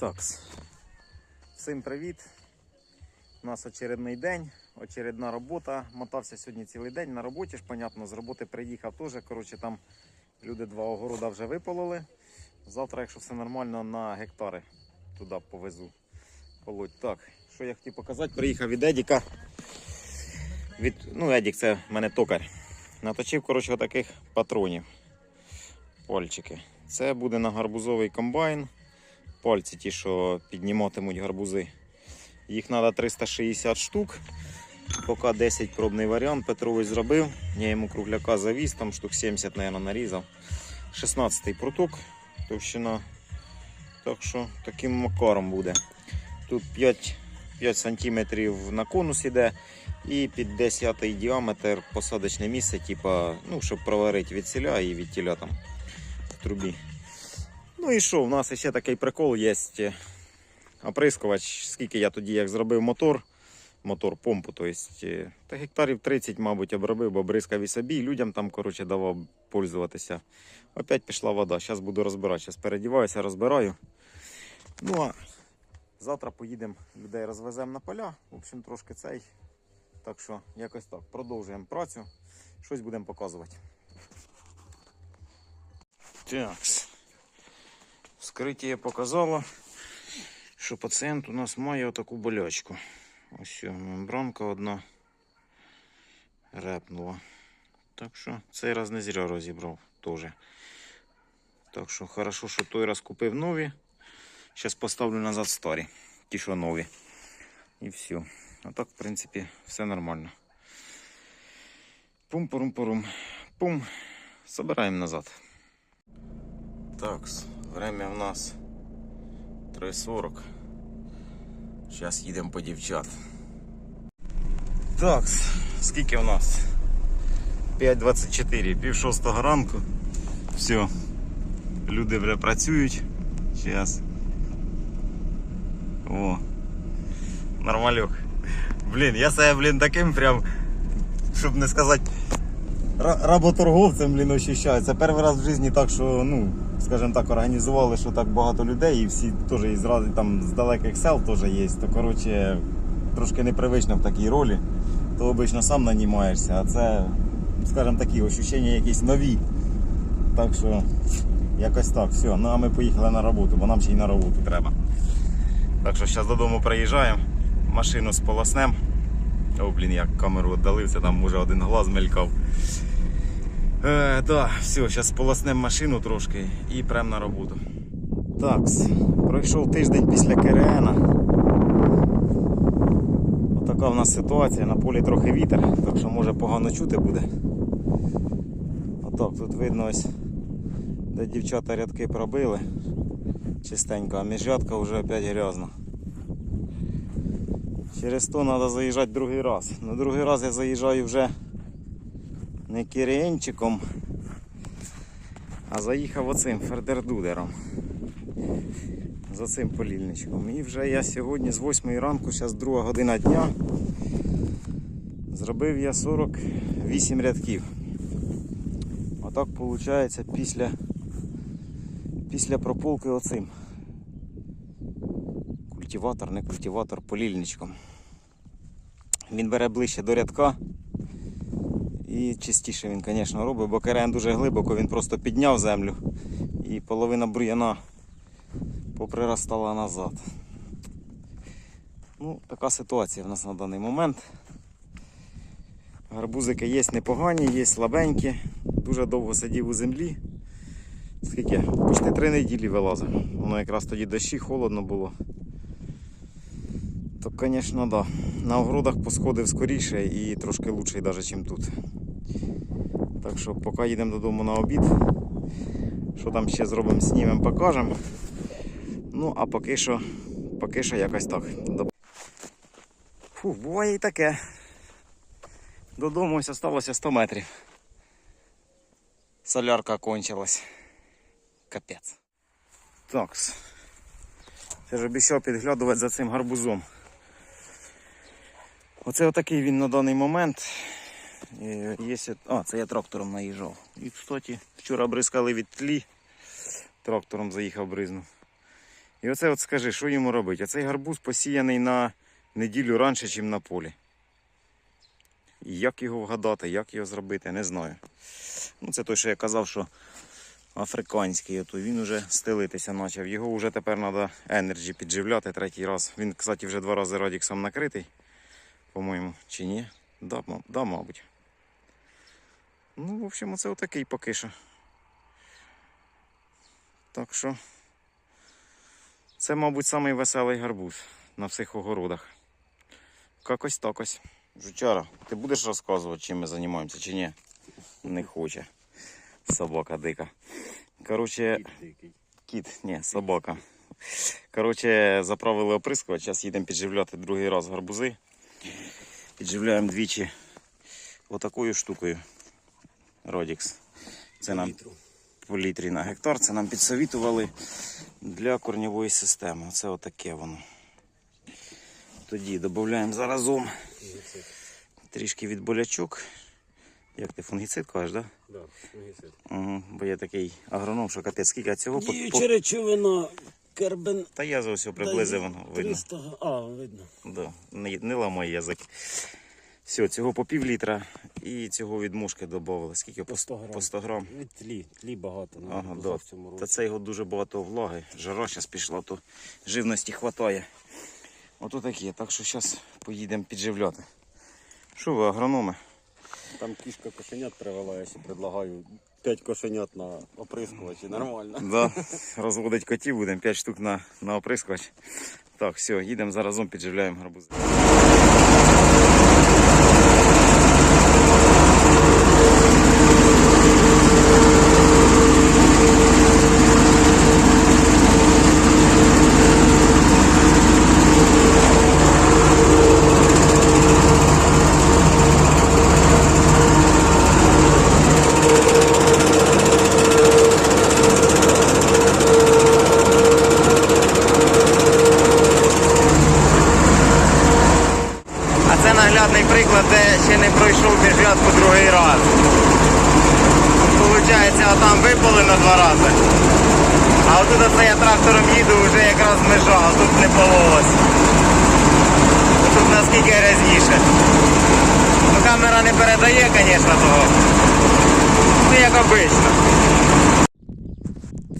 Так. Всім привіт. У нас очередний день, очередна робота. Мотався сьогодні цілий день на роботі ж, понятно, з роботи приїхав теж. Коротше, там люди два огорода вже випололи. Завтра, якщо все нормально, на гектари туди повезу. Полоть. Так, що я хотів показати, приїхав від Едіка. Від, ну, Едік це в мене токар. Наточив, коротше, отаких патронів. Пальчики. Це буде на гарбузовий комбайн. Пальці ті, що підніматимуть гарбузи. Їх треба 360 штук. Поки 10 пробний варіант Петрович зробив. Я йому кругляка завіз, там штук 70, мабуть, нарізав. 16-й проток, товщина. Так що таким макаром буде. Тут 5, 5 см на конус іде і під 10 діаметр посадочне місце, типа, ну, щоб проварити від селя і від тіля там в трубі. Ну і що, у нас ще такий прикол є. Оприскувач, скільки я тоді як зробив мотор, мотор помпу, то есть, е, та гектарів 30, мабуть, обробив, бо бризкав і собі, людям там коротше, давав пользуватися. Опять пішла вода. Зараз буду розбирати. Зараз передіваюся, розбираю. Ну а завтра поїдемо, людей розвеземо на поля. В общем, трошки цей. Так що якось так. Продовжуємо працю. Щось будемо показувати. Так. Вскриття показало, що пацієнт у нас має отаку болячку. Ось мембранка одна репнула. Так що цей раз не зря розібрав теж. Так що хорошо, що той раз купив нові. Зараз поставлю назад старі, ті, що нові. І все. А так, в принципі, все нормально. Пум-пурум-пурум. Пум. Собираємо назад. Так, время в нас 3.40. Зараз їдемо по дівчат. Так, скільки в нас? 5.24, пів шостого ранку. Все. Люди вже працюють. Зараз. О. Нормалюк. Блін, я себе, блін, таким прям, щоб не сказати, работорговцем, блін, ощущаю. Це перший раз в житті так, що, ну, скажімо так, організували, що так багато людей, і всі теж із ради там з далеких сел теж є. То коротше, трошки непривично в такій ролі. То обично сам нанімаєшся, а це, скажімо такі, ощущення якісь нові. Так що якось так, все. Ну а ми поїхали на роботу, бо нам ще й на роботу треба. Так що зараз додому приїжджаємо, машину сполоснем. О, блін, як камеру віддалився, там може один глаз мелькав. Е, да, все, зараз сполоснем машину трошки і прям на роботу. Так, пройшов тиждень після КРН. Отака в нас ситуація, на полі трохи вітер, так що може погано чути буде. Отак, тут видно ось, де дівчата рядки пробили чистенько, а міжрядка вже опять грязна. Через то треба заїжджати другий раз. На другий раз я заїжджаю вже не киренчиком, а заїхав оцим фердердудером. За цим полільничком. І вже я сьогодні з 8 ранку, зараз друга година дня. Зробив я 48 рядків. Отак виходить після, після прополки оцим. Культиватор, не культиватор, полільничком. Він бере ближче до рядка. І чистіше він, звісно, робить, бо керен дуже глибоко, він просто підняв землю і половина бур'яна поприростала назад. Ну, така ситуація в нас на даний момент. Гарбузики є непогані, є слабенькі. Дуже довго сидів у землі. Скільки? Почти три неділі вилазив. Воно якраз тоді дощі, холодно було. То, звісно, да. На огородах посходив скоріше і трошки лучше, навіть, ніж тут. Так що поки їдемо додому на обід. Що там ще зробимо, знімемо, покажемо. Ну, а поки що, поки що якось так. Фух, буває і таке. Додому ось осталося 100 метрів. Солярка кончилась. Капець. Так. Я ж обіцяв підглядувати за цим гарбузом. Оце отакий він на даний момент. Е, Є... ще- А, це я трактором наїжджав. І, кстати, вчора бризкали від тлі. Трактором заїхав бризнув. І оце от скажи, що йому робити? Оцей гарбуз посіяний на неділю раніше, ніж на полі. І як його вгадати, як його зробити, не знаю. Ну, це той, що я казав, що африканський, ото він уже стелитися почав. Його вже тепер треба Energy підживляти третій раз. Він, кстати, вже два рази радіксом накритий, по-моєму, чи ні? Да, да, мабуть. Ну, в общем, оце отакий поки що. Так що. Це, мабуть, самий веселий гарбуз на всіх огородах. Якось так ось. Жучара, ти будеш розказувати, чим ми займаємося, чи ні? Не хоче. Собака дика. Коротше, кіт, ні, собака. Коротше, заправили оприскувач, зараз їдемо підживляти другий раз гарбузи. Підживляємо двічі отакою штукою. Родікс. Це нам по літрі на гектар. Це нам підсовітували для корньової системи. Оце отаке воно. Тоді додаємо заразом трішки від болячок. Як ти фунгіцид кажеш, так? Да, фунгіцид. Угу. Бо я такий агроном, що капець, скільки цього по, по... Діюча речовина карбен. Та я за все приблизив, воно видно. 300, а, видно. Да. Не, не ламай язик. Все, цього по пів літра і цього від мушки додали. Скільки? По 100 грам. По 100 грам. Від тлі, тлі багато. на Ага, да. в цьому Та це його дуже багато влаги. Жара зараз пішла, то живності хватає. Ото таке. Так що зараз поїдемо підживляти. Що ви, агрономи? Там кішка кошенят привела, я ще предлагаю 5 кошенят на оприскувачі, нормально. Да, розводить котів будемо 5 штук на, на оприскувач. Так, все, їдемо заразом підживляємо гарбузи. А це наглядний приклад, де ще не пройшов піджвятку другий раз. Получається, там випалено два рази. А отут оце я трактором їду, вже якраз межа, а тут не пололось. Тут наскільки грязніше. Ну камера не передає, звісно, того. Ну як обично.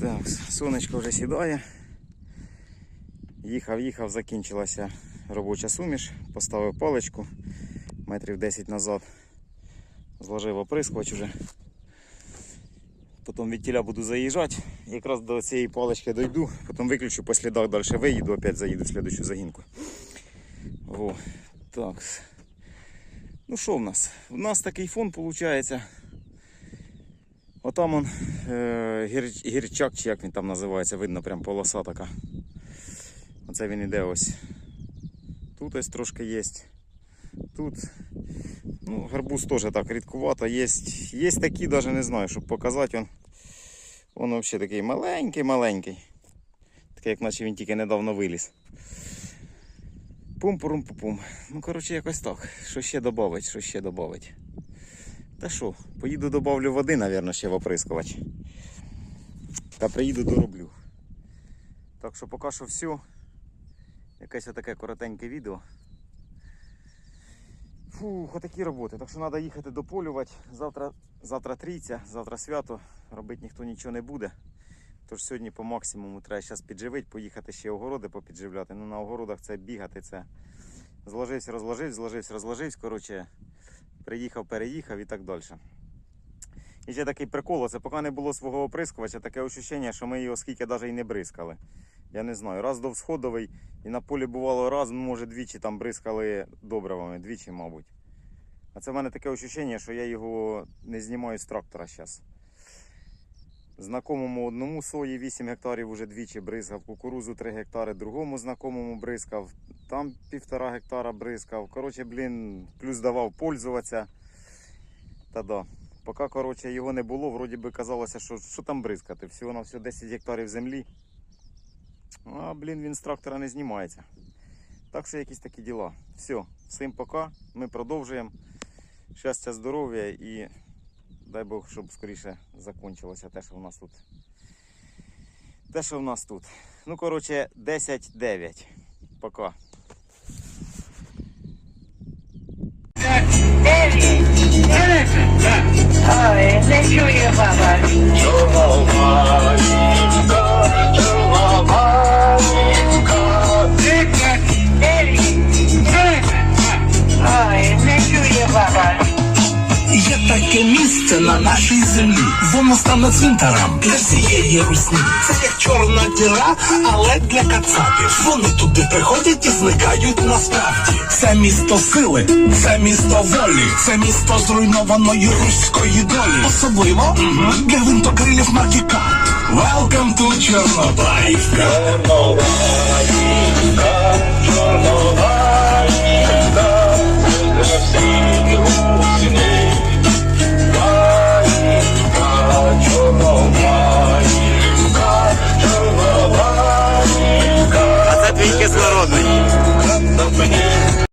Так, сонечко вже сідає. Їхав, їхав, закінчилася робоча суміш, поставив паличку метрів 10 назад, зложив оприскувач вже. Потім від тіля буду заїжджати, якраз до цієї палички дойду, потім виключу, по слідах далі виїду, опять заїду в слідущу загінку. О, так. Ну що в нас? У нас такий фон виходить. Отам он е, гір, гірчак, чи як він там називається, видно прям полоса така. Оце він іде ось. Тут ось трошки є. Тут. Ну, гарбуз теж так рідкувато. Є, є такі, навіть не знаю, щоб показати. Он взагалі такий маленький-маленький. Такий, як наче він тільки недавно виліз. Пум-пурум-пум. Ну, коротше, якось так. Що ще додати, що ще додати. Та що, поїду добавлю води, мабуть, ще в оприскувач. Та приїду дороблю. Так що поки що все. Якесь отаке коротеньке відео. Фух, отакі роботи. Так що треба їхати дополювати. Завтра, завтра трійця, завтра свято. Робити ніхто нічого не буде. Тож сьогодні по максимуму треба зараз підживити, поїхати ще огороди попідживляти. Ну на огородах це бігати, це зложився, розложився, зложився, розложився. Коротше, приїхав, переїхав і так далі. І ще такий прикол, це поки не було свого оприскувача, таке ощущення, що ми його скільки навіть і не бризкали. Я не знаю, раз до всходовий і на полі бувало раз, може двічі там бризкали добривами, двічі, мабуть. А це в мене таке ощущення, що я його не знімаю з трактора зараз. Знакомому одному сої 8 гектарів уже двічі бризкав, кукурузу 3 гектари, другому знакомому бризкав, там півтора гектара бризкав. Коротше, блін, плюс давав пользуватися. Та да. Поки коротше, його не було, вроді би казалося, що, що там бризкати. Всього на все 10 гектарів землі. А, блін, він з трактора не знімається. Так що якісь такі діла. Все, всім пока. Ми продовжуємо. Щастя, здоров'я і дай Бог, щоб скоріше закінчилося те, що в нас тут. Те, що в нас тут. Ну, коротше, 10-9. Пока. Ой, не чує баба. Чує баба. Є таке місце на нашій землі. Воно стане цвинтарем для всієї русні. Це як чорна діра, але для кацапів. Вони туди приходять і зникають насправді. Це місто сили, це місто волі, це місто зруйнованої руської долі. Особливо для гвинтокрилів марки К. Welcome to Чорнобаївка. А це